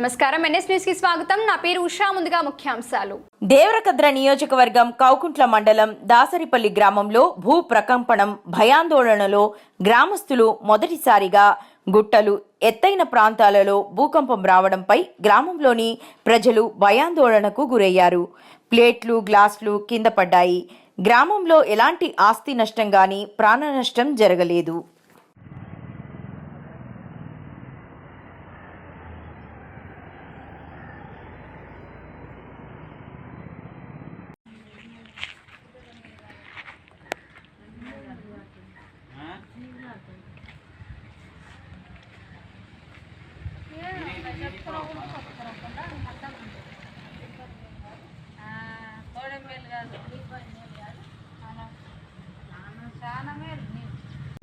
నమస్కారం. ఎన్ఎస్ న్యూస్కి స్వాగతం. నా పేరు ఉషా. ముందుగా ముఖ్యాంశాలు. దేవరకద్ర నియోజకవర్గం కౌకుంట్ల మండలం దాసరిపల్లి గ్రామంలో భూ ప్రకంపనం భయాందోళనలో గ్రామస్తులు మొదటిసారిగా గుట్టలు ఎత్తైన ప్రాంతాలలో భూకంపం రావడంపై గ్రామంలోని ప్రజలు భయాందోళనకు గురయ్యారు. ప్లేట్లు గ్లాసులు కింద పడ్డాయి. గ్రామంలో ఎలాంటి ఆస్తి నష్టం గాని ప్రాణ నష్టం జరగలేదు.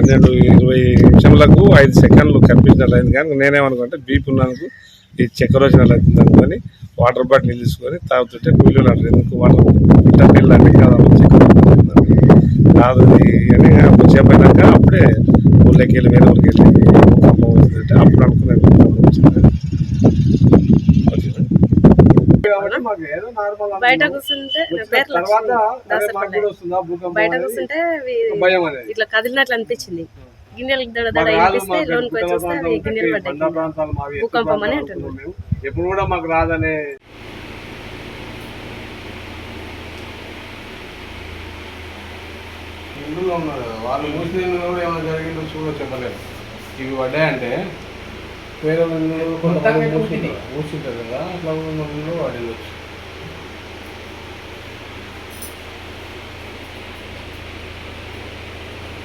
నేను ఇరవై నిమిషంలకు ఐదు సెకండ్లు కనిపించినట్లు అయింది కానీ నేనేమనుకుంటే బీపీ ఉన్నందుకు ఈ చక్కెర వచ్చినట్లు అవుతుంది అనుకొని వాటర్ బాటిల్ తీసుకొని తాగుతుంటే కూలీలు అంటారు ఎందుకు వాటర్ ఇట్లా అంటే కాదు చక్కెర వచ్చిందని. కాదు అని కొంచెంసేపు అయినాక అప్పుడే ఊళ్ళకి వెళ్ళి వేరే ఊరికి వెళ్ళి బయట కూర్చుంటే బయట కూర్చుంటే ఇట్లా కదిలినట్లు అనిపించింది. గిన్నెలు దడ దడ వినిపిస్తే లోన్కి అవి గిన్నెలు పడ్డాయి. భూకంపం అని అంటున్నారు. ఎప్పుడు కూడా మాకు రాదనే ఉన్నారు. వాళ్ళు మూసిన కూడా ఏమైనా జరిగిందో చూడో చెప్పలేము ఇవి పడ్డాయంటే వేరే ఇల్లు కొంతమంది మూసింటారు కదా అట్లా ఇల్లు పడిండొచ్చు